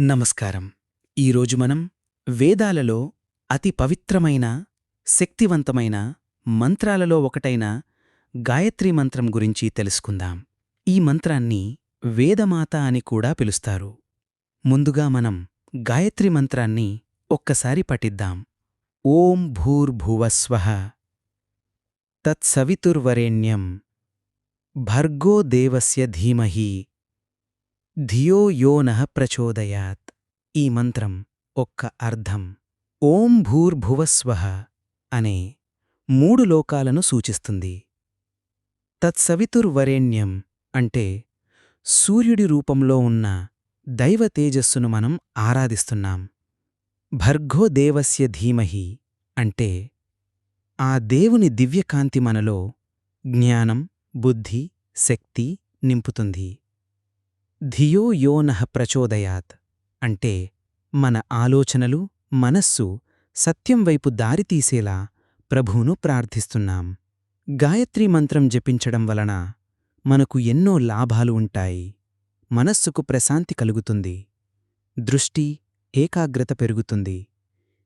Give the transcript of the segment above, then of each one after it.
నమస్కారం. ఈరోజు మనం వేదాలలో అతి పవిత్రమైన శక్తివంతమైన మంత్రాలలో ఒకటైన గాయత్రీ మంత్రం గురించి తెలుసుకుందాం. ఈ మంత్రాన్ని వేదమాత అని కూడా పిలుస్తారు. ముందుగా మనం గాయత్రి మంత్రాన్ని ఒక్కసారి పఠిద్దాం. ఓం భూర్భువస్వ తత్సవితుర్వరేణ్యం భర్గో దేవస్య ధీమహి ధియో యో నః ప్రచోదయాత్ ఈ మంత్రం ఒక్క అర్థం. ఓం భూర్భువస్వః అనే మూడు లోకాలను సూచిస్తుంది. తత్సవితుర్వరేణ్యం అంటే సూర్యుడి రూపంలో ఉన్న దైవ తేజస్సును మనం ఆరాధిస్తున్నాం. భర్గో దేవస్య ధీమహి అంటే ఆ దేవుని దివ్యకాంతి మనలో జ్ఞానం బుద్ధి శక్తి నింపుతుంది. ధియో యో నః ప్రచోదయాత్ అంటే మన ఆలోచనలు మనస్సు సత్యం వైపు దారితీసేలా ప్రభువును ప్రార్థిస్తున్నాం. గాయత్రీ మంత్రం జపించడం వలన మనకు ఎన్నో లాభాలు ఉంటాయి. మనస్సుకు ప్రశాంతి కలుగుతుంది. దృష్టి ఏకాగ్రత పెరుగుతుంది.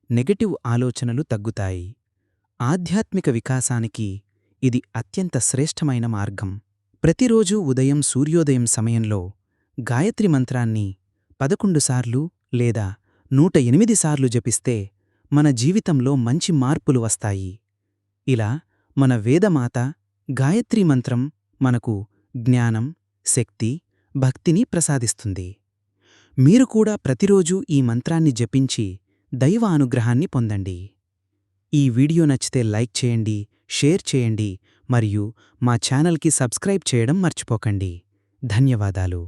నెగటివ్ ఆలోచనలు తగ్గుతాయి. ఆధ్యాత్మిక వికాసానికి ఇది అత్యంత శ్రేష్టమైన మార్గం. ప్రతిరోజూ ఉదయం సూర్యోదయం సమయంలో గాయత్రి మంత్రాన్ని పదకొండుసార్లు లేదా నూట ఎనిమిది సార్లు జపిస్తే మన జీవితంలో మంచి మార్పులు వస్తాయి. ఇలా మన వేదమాత గాయత్రీ మంత్రం మనకు జ్ఞానం శక్తి భక్తిని ప్రసాదిస్తుంది. మీరు కూడా ప్రతిరోజూ ఈ మంత్రాన్ని జపించి దైవ అనుగ్రహాన్ని పొందండి. ఈ వీడియో నచ్చితే లైక్ చేయండి షేర్ చేయండి మరియు మా ఛానల్కి సబ్స్క్రైబ్ చేయడం మర్చిపోకండి. ధన్యవాదాలు.